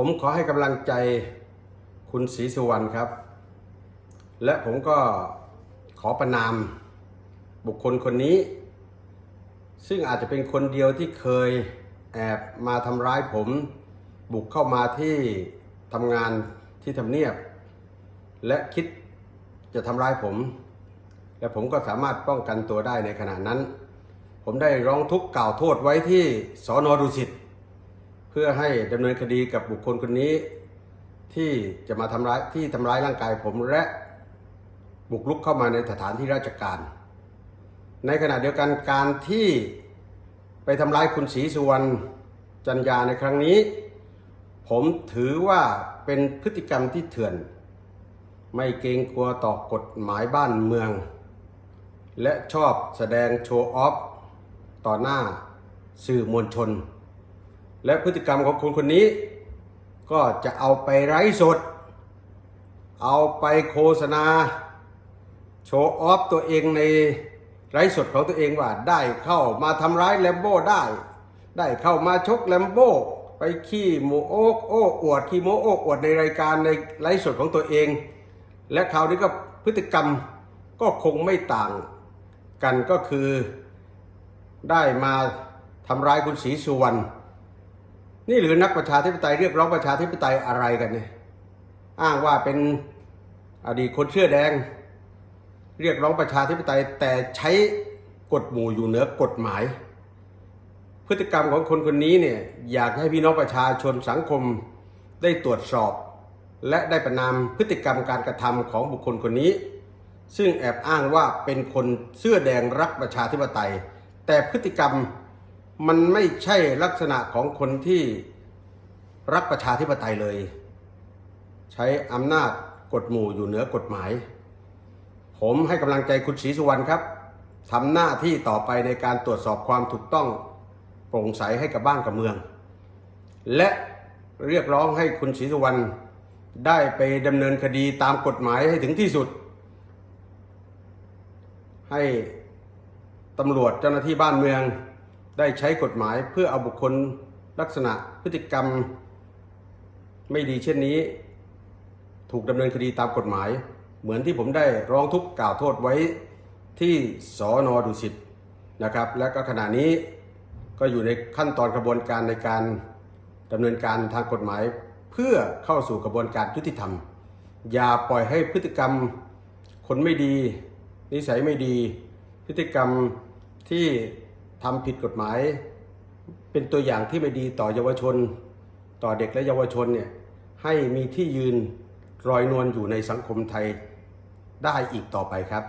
ผมขอให้กำลังใจคุณศรีสุวรรณครับ และผมก็ขอประนามบุคคลคนนี้ ซึ่งอาจจะเป็นคนเดียวที่เคยแอบมาทำร้ายผม บุกเข้ามาที่ทำงานที่ทำเนียบ และคิดจะทำร้ายผม และผมก็สามารถป้องกันตัวได้ในขณะนั้น ผมได้ร้องทุกข์กล่าวโทษไว้ที่สอนอดุสิต เพื่อให้ดำเนินคดีกับบุคคลคนนี้ ที่จะมาทำร้ายที่ทำร้ายร่างกายผมและบุกรุกเข้ามาในสถานที่ราชการ ในขณะเดียวกันการที่ไปทำร้ายคุณศรีสุวรรณจันยาในครั้งนี้ ผมถือว่าเป็นพฤติกรรมที่เถื่อน ไม่เกรงกลัวต่อกฎหมายบ้านเมือง และชอบแสดงโชว์ออฟ ต่อหน้าสื่อมวลชน และพฤติกรรมของคนคนนี้ ก็จะเอาไปไร้สด เอาไปโฆษณา โชว์ออฟตัวเองในไร้สดของตัวเองว่าได้เข้ามาทำร้ายแลมโบ้ได้ ได้เข้ามาชกแลมโบ้ไปขี้โมโอกโอ้อวดขี้โมโอ้อวดในรายการในไร้สดของตัวเอง และคราวนี้ก็พฤติกรรมก็คงไม่ต่างกันก็คือได้มาทำร้ายคุณศรีสุวรรณ นี่หรือนักประชาธิปไตยเรียกร้องประชาธิปไตยอะไรกันเนี่ยอ้างว่าเป็นอดีตคนเสื้อแดง เรียกร้องประชาธิปไตยแต่ใช้กฎหมู่อยู่เหนือกฎหมาย พฤติกรรมของคนคนนี้เนี่ยอยากให้พี่น้องประชาชนสังคมได้ตรวจสอบ และได้ประนามพฤติกรรมการกระทำของบุคคลคนนี้ ซึ่งแอบอ้างว่าเป็นคนเสื้อแดงรักประชาธิปไตย แต่พฤติกรรม มันไม่ใช่ลักษณะของคนที่รักประชาธิปไตยเลย ใช้อำนาจกฎหมู่อยู่เหนือกฎหมาย ผมให้กำลังใจคุณศรีสุวรรณครับทำหน้าที่ต่อไปในการตรวจสอบความถูกต้องโปร่งใสให้กับบ้านกับเมือง และเรียกร้องให้คุณศรีสุวรรณได้ไปดำเนินคดีตามกฎหมายให้ถึงที่สุด ให้ตำรวจเจ้าหน้าที่บ้านเมือง ได้ใช้กฎหมายเพื่อเอาบุคคลลักษณะพฤติกรรม ไม่ดีเช่นนี้ ถูกดำเนินคดีตามกฎหมาย เหมือนที่ผมได้ร้องทุกข์กล่าวโทษไว้ที่สอนอดุสิตนะครับ และก็ขณะนี้ก็อยู่ในขั้นตอนกระบวนการในการดำเนินการทางกฎหมาย เพื่อเข้าสู่กระบวนการยุติธรรม อย่าปล่อยให้พฤติกรรมคนไม่ดี นิสัยไม่ดี พฤติกรรมที่ ทำผิดกฎหมาย เป็นตัวอย่างที่ไม่ดีต่อเยาวชน ต่อเด็กและเยาวชนเนี่ยให้มีที่ยืนรอยนวลอยู่ในสังคมไทยได้อีกต่อไปครับ